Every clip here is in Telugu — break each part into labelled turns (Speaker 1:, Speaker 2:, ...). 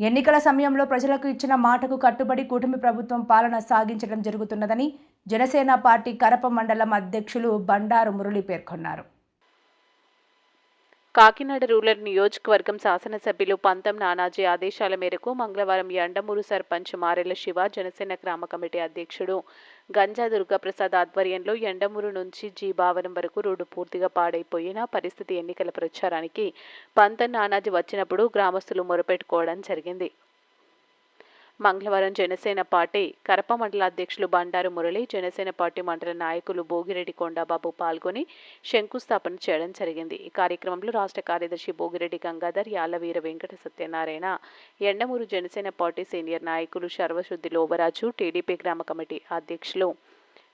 Speaker 1: ఎన్నికల సమయంలో ప్రజలకు ఇచ్చిన మాటకు కట్టుబడి కూటమి ప్రభుత్వం పాలన సాగించడం జరుగుతున్నదని జనసేన పార్టీ కరప మండలం అధ్యక్షులు బండారు మురళి పేర్కొన్నారు.
Speaker 2: కాకినాడ రూరల్ నియోజకవర్గం శాసనసభ్యులు పంతం నానాజీ ఆదేశాల మేరకు మంగళవారం యండమూరు సర్పంచ్ మారెల శివ జనసేన గ్రామ కమిటీ అధ్యక్షుడు గంజా దుర్గాప్రసాద్ ఆధ్వర్యంలో ఎండమూరు నుంచి జీబావరం వరకు రోడ్డు పూర్తిగా పాడైపోయిన పరిస్థితి ఎన్నికల ప్రచారానికి పంతం నానాజీ వచ్చినప్పుడు గ్రామస్తులు మొరపెట్టుకోవడం జరిగింది. మంగళవారం జనసేన పార్టీ కరప మండల అధ్యక్షులు బండారు మురళి జనసేన పార్టీ మండల నాయకులు భోగిరెడ్డి కొండాబాబు పాల్గొని శంకుస్థాపన చేయడం జరిగింది. ఈ కార్యక్రమంలో రాష్ట్ర కార్యదర్శి భోగిరెడ్డి గంగాధర్ యాలవీర వెంకట సత్యనారాయణ ఎండమూరు జనసేన పార్టీ సీనియర్ నాయకులు సర్వశుద్ధి లోబరాజు టీడీపీ గ్రామ కమిటీ అధ్యక్షులు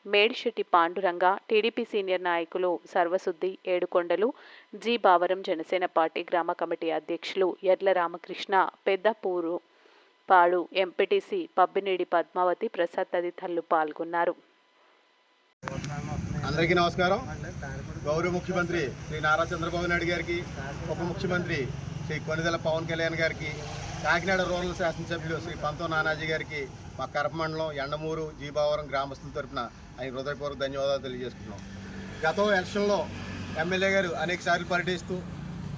Speaker 2: మేడిశెట్టి పాండురంగ టీడీపీ సీనియర్ నాయకులు సర్వశుద్ధి ఏడుకొండలు జి బావరం జనసేన పార్టీ గ్రామ కమిటీ అధ్యక్షులు ఎడ్ల రామకృష్ణ పెద్దపూరు పాడు. ఎంపీటీసీ పబ్బినేడి పద్మావతి ప్రసాద్ తదితరులు పాల్గొన్నారు.
Speaker 3: అందరికీ నమస్కారం. గౌరవ ముఖ్యమంత్రి శ్రీ నారా చంద్రబాబు నాయుడు గారికి ఉప ముఖ్యమంత్రి శ్రీ కొనిదెల పవన్ కళ్యాణ్ గారికి కాకినాడ రూరల్ శాసనసభ్యులు శ్రీ పంతో నానాజీ గారికి మా కరప మండలం ఎండమూరు జీబావరం గ్రామస్తుల తరపున ఆయన హృదయపూర్వక ధన్యవాదాలు తెలియజేసుకున్నాం గత ఎలక్షన్లో ఎమ్మెల్యే గారు అనేక సార్లు పర్యటిస్తూ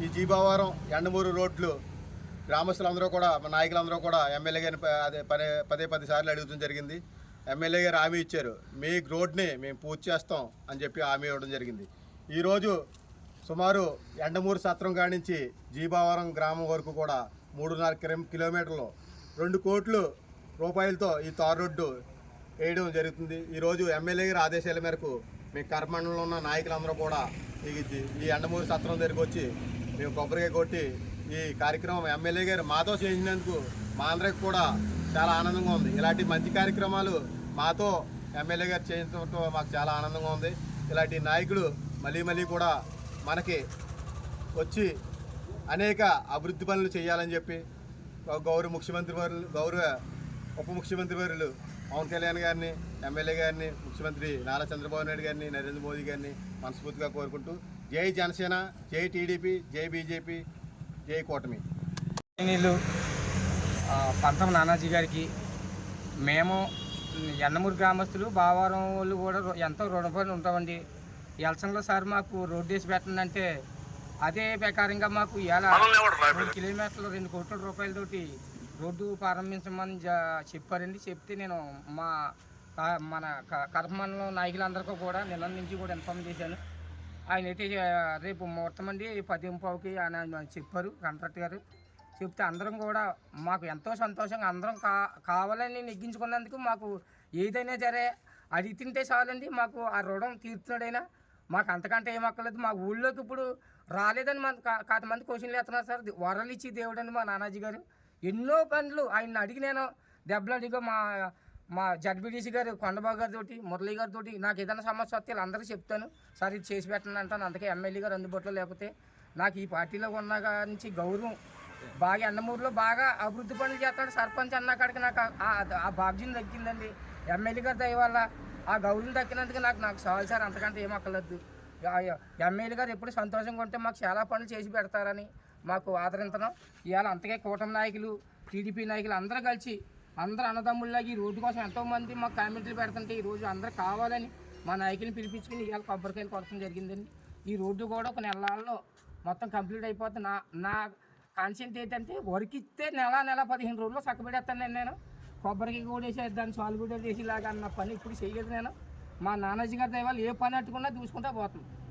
Speaker 3: ఈ జీబావరం ఎండమూరు రోడ్లు గ్రామస్తులందరూ కూడా మా నాయకులందరూ కూడా ఎమ్మెల్యే గారిని అదే పదే పదే పది సార్లు అడుగుతూ జరిగింది. ఎమ్మెల్యే గారు హామీ ఇచ్చారు. మీ రోడ్ని మేము పూర్తి చేస్తాం అని చెప్పి హామీ ఇవ్వడం జరిగింది. ఈరోజు సుమారు ఎండమూరు సత్రం కానించి జీబావరం గ్రామం వరకు కూడా మూడున్నర కిలో- కిలోమీటర్లు రెండు కోట్లు రూపాయలతో ఈ తార్ రోడ్డు వేయడం జరుగుతుంది. ఈరోజు ఎమ్మెల్యే గారి ఆదేశాల మేరకు మీ కర్మండలంలో ఉన్న నాయకులందరూ కూడా ఈ ఈ ఎండమూరు సత్రం దగ్గరికి వచ్చి మేము కొబ్బరికాయ కొట్టి ఈ కార్యక్రమం ఎమ్మెల్యే గారు మాతో చేసినందుకు మా అందరికి కూడా చాలా ఆనందంగా ఉంది. ఇలాంటి మంచి కార్యక్రమాలు మాతో ఎమ్మెల్యే గారు చేయించడంతో మాకు చాలా ఆనందంగా ఉంది. ఇలాంటి నాయకులు మళ్ళీ మళ్ళీ కూడా మనకి వచ్చి అనేక అభివృద్ధి పనులు చేయాలని చెప్పి గౌరవ ముఖ్యమంత్రి వర్యులు గౌరవ ఉప ముఖ్యమంత్రి వర్యులు పవన్ కళ్యాణ్ గారిని ఎమ్మెల్యే గారిని ముఖ్యమంత్రి నారా చంద్రబాబు నాయుడు గారిని నరేంద్ర మోదీ గారిని మనస్ఫూర్తిగా కోరుకుంటూ జై జనసేన జై టీడీపీ జై బీజేపీ. జై కూటమి.
Speaker 4: నీళ్ళు పంతం నానాజీ గారికి మేము ఎన్నమూరు గ్రామస్తులు బావారం వాళ్ళు కూడా ఎంతో రుణపడి ఉంటామండి. ఎలక్షన్లో సార్ మాకు రోడ్డు వేసి పెట్టండి అదే ప్రకారంగా మాకు ఇలా మూడు కిలోమీటర్లు రెండు కోట్ల రూపాయలతోటి రోడ్డు ప్రారంభించమని జ- చెప్పారండి. చెప్తే నేను మా మన క- కడప మండలం నాయకులందరికీ కూడా నిన్న నుంచి కూడా ఇన్ఫామ్ చేశాను. ఆయన అయితే రేపు ముహూర్తం అండి పది పావుకి చెప్పారు కాంట్రాక్ట్ గారు. చెప్తే అందరం కూడా మాకు ఎంతో సంతోషంగా అందరం కా కావాలని నెగ్గించుకున్నందుకు మాకు ఏదైనా సరే అది తింటే చాలండి మాకు ఆ రుణం తీర్చున్నాడైనా. మాకు అంతకంటే ఏం అక్కర్లేదు. మా ఊళ్ళోకి ఇప్పుడు రాలేదని మన కా- కాత మంది క్వశ్చన్లు వేస్తున్నారు సార్. వరలు ఇచ్చి దేవుడు అండి మా నానాజీ గారు. ఎన్నో పనులు ఆయన అడిగి నేను దెబ్బలు అడిగా మా మా జడ్బీడీసీ గారు కొండబాబు గారితో మురళీ గారితో నాకు ఏదైనా సమస్య వస్తే అందరికీ చెప్తాను. సార్ ఇది చేసి పెట్టండి అంటాను. అందుకే ఎమ్మెల్యే గారు అందుబాటులో లేకపోతే నాకు ఈ పార్టీలో ఉన్న నుంచి గౌరవం బాగా ఎండమూరులో బాగా అభివృద్ధి పనులు చేస్తాడు సర్పంచ్ అన్న కాడికి నాకు ఆ- ఆ- దక్కిందండి. ఎమ్మెల్యే గారి దయ వల్ల ఆ గౌరవం దక్కినందుకు నాకు నాకు చాలు సార్ అంతకంటే ఏం అక్కర్లేదు. ఎమ్మెల్యే గారు ఎప్పుడు సంతోషంగా ఉంటే మాకు చాలా పనులు చేసి పెడతారని మాకు ఆదరించడం ఇవాళ అంతకే కూటమి నాయకులు టీడీపీ నాయకులు అందరూ కలిసి అందరు అన్నదమ్ముళ్ళకి ఈ రోడ్డు కోసం ఎంతోమంది మాకు కామెంట్లు పెడుతుంటే ఈ రోజు కావాలని మా నాయకుని పిలిపించుకుని ఇవాళ కొబ్బరికాయలు కొడటం జరిగిందండి. ఈ రోడ్డు కూడా ఒక నెలల్లో మొత్తం కంప్లీట్ అయిపోతుంది. నా నా కాన్సెంట్ ఏంటంటే వర్క్ ఇస్తే నెల నెల పదిహేను రోజుల్లో చక్కబెడేస్తానండి నేను కొబ్బరికి కూడా వేసి దాన్ని సాల్వ్ కూడా వేసి అన్న పని ఇప్పుడు చేయలేదు నేను. మా నాన్నజీ గారి దయవాళ్ళు ఏ పని అట్టుకున్నా చూసుకుంటా పోతున్నాను